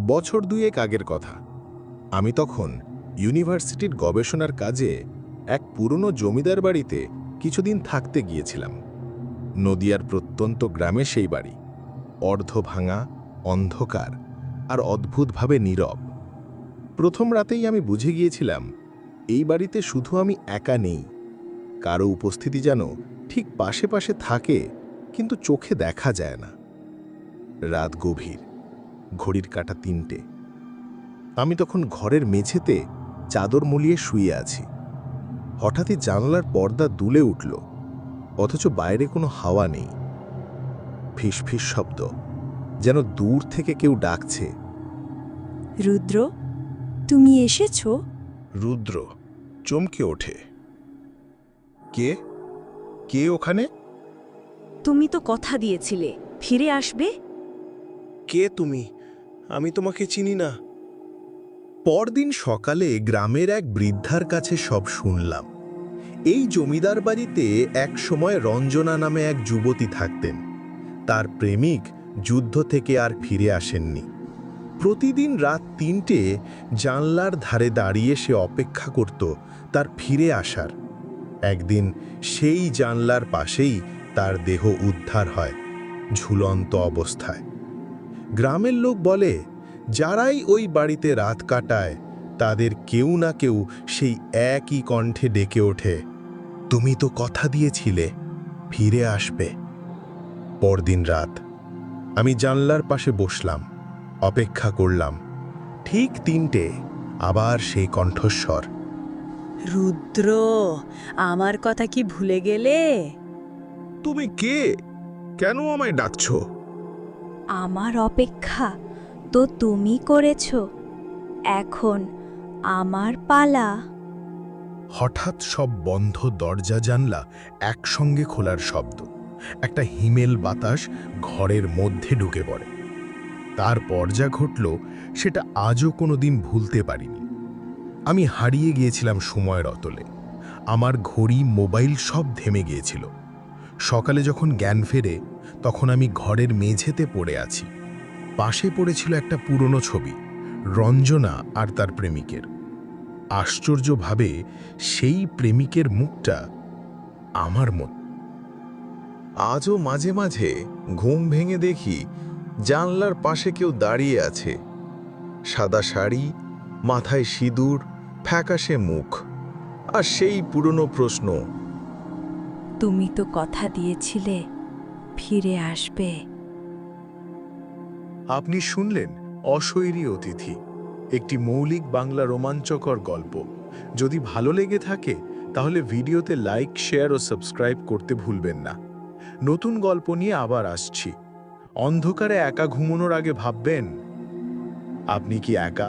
বছর দুয়েক আগের কথা। আমি তখন ইউনিভার্সিটির গবেষণার কাজে এক পুরনো জমিদার বাড়িতে কিছুদিন থাকতে গিয়েছিলাম। নদিয়ার প্রত্যন্ত গ্রামে সেই বাড়ি। অর্ধ ভাঙা অন্ধকার আর অদ্ভুতভাবে নীরব। প্রথম রাতেই আমি বুঝে গিয়েছিলাম, এই বাড়িতে শুধু আমি একা নেই। কারও উপস্থিতি যেন ঠিক পাশে পাশে থাকে, কিন্তু চোখে দেখা যায় না। রাত গভীর। ঘড়ির কাটা তিনটে। আমি তখন ঘরের মেঝেতে চাদর মুলিয়ে শুয়ে আছি। হঠাৎই জানলার পর্দা দুলে উঠল অথচ বাইরে কোনো হাওয়া নেই। ফিস ফিস শব্দ যেন দূর থেকে কেউ ডাকছে। রুদ্র তুমি এসেছ? রুদ্র চমকে ওঠে। কে? কে ওখানে? তুমি তো কথা দিয়েছিলে ফিরে আসবে? কে তুমি? আমি তোমাকে চিনি না। পরদিন সকালে গ্রামের এক বৃদ্ধার কাছে সব শুনলাম। এই জমিদার বাড়িতে এক সময় রঞ্জনা নামে এক যুবতী থাকতেন। তার প্রেমিক যুদ্ধ থেকে আর ফিরে আসেননি। প্রতিদিন রাত তিনটে জানলার ধারে দাঁড়িয়ে সে অপেক্ষা করত তার ফিরে আসার। একদিন সেই জানলার পাশেই তার দেহ উদ্ধার হয়, ঝুলন্ত অবস্থায়। গ্রামের লোক বলে যারাই ওই বাড়িতে রাত কাটায় তাদের কেউ না কেউ সেই একই কণ্ঠে ডেকে ওঠে। তুমি তো কথা দিয়েছিলে ফিরে আসবে। পরদিন রাত আমি জানলার পাশে বসলাম অপেক্ষা করলাম। ঠিক তিনটে আবার সেই কণ্ঠস্বর। রুদ্র আমার কথা কি ভুলে গেলে? তুমি কে? কেন আমায় ডাকছো? আমার অপেক্ষা তো তুমি করেছ। এখন আমার পালা। হঠাৎ সব বন্ধ দরজা জানলা একসঙ্গে খোলার শব্দ। একটা হিমেল বাতাস ঘরের মধ্যে ঢুকে পড়ে। তারপর যা ঘটল সেটা আজও কোনো দিন ভুলতে পারিনি। আমি হারিয়ে গিয়েছিলাম সময়ের অতলে আমার ঘড়ি, মোবাইল সব থেমে গিয়েছিল। সকালে যখন জ্ঞান ফেরে, তখন আমি ঘরের মেঝেতে পড়ে আছি। পাশে পড়েছিল একটা পুরনো ছবি, রঞ্জনা আর তার প্রেমিকের। আশ্চর্যভাবে সেই প্রেমিকের মুখটা আমার মত আজও মাঝে মাঝে ঘুম ভেঙে দেখি জানলার পাশে কেউ দাঁড়িয়ে আছে। সাদা শাড়ি, মাথায় সিঁদুর, ফ্যাকাশে মুখ। আর সেই পুরনো প্রশ্ন তুমি তো কথা দিয়েছিলে, ফিরে আসবে। আপনি শুনলেন অশৈরী অতিথি, একটি মৌলিক বাংলা রোমাঞ্চকর গল্প। যদি ভালো লেগে থাকে, তাহলে ভিডিওতে লাইক, শেয়ার ও সাবস্ক্রাইব করতে ভুলবেন না। নতুন গল্প নিয়ে আবার আসছি। অন্ধকারে একা ঘুমানোর আগে ভাববেন, আপনি কি একা?